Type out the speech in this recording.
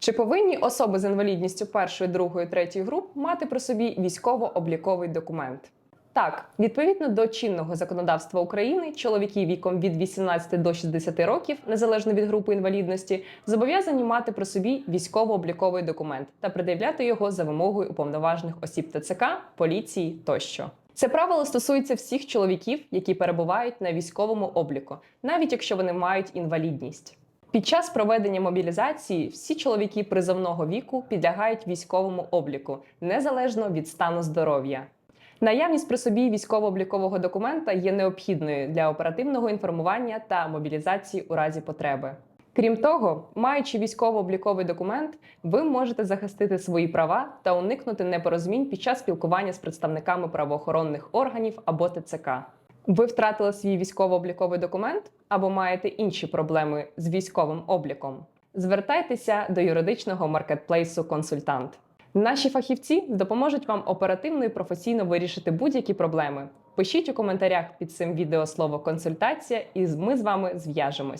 Чи повинні особи з інвалідністю першої, другої, третьої груп мати при собі військово-обліковий документ? Так, відповідно до чинного законодавства України, чоловіки віком від 18 до 60 років, незалежно від групи інвалідності, зобов'язані мати при собі військово-обліковий документ та пред'являти його за вимогою уповноважених осіб ТЦК, поліції тощо. Це правило стосується всіх чоловіків, які перебувають на військовому обліку, навіть якщо вони мають інвалідність. Під час проведення мобілізації всі чоловіки призовного віку підлягають військовому обліку незалежно від стану здоров'я. Наявність при собі військово-облікового документа є необхідною для оперативного інформування та мобілізації у разі потреби. Крім того, маючи військово-обліковий документ, ви можете захистити свої права та уникнути непорозумінь під час спілкування з представниками правоохоронних органів або ТЦК. Ви втратили свій військово-обліковий документ або маєте інші проблеми з військовим обліком. Звертайтеся до юридичного маркетплейсу Консультант. Наші фахівці допоможуть вам оперативно і професійно вирішити будь-які проблеми. Пишіть у коментарях під цим відео слово консультація, і ми з вами зв'яжемось.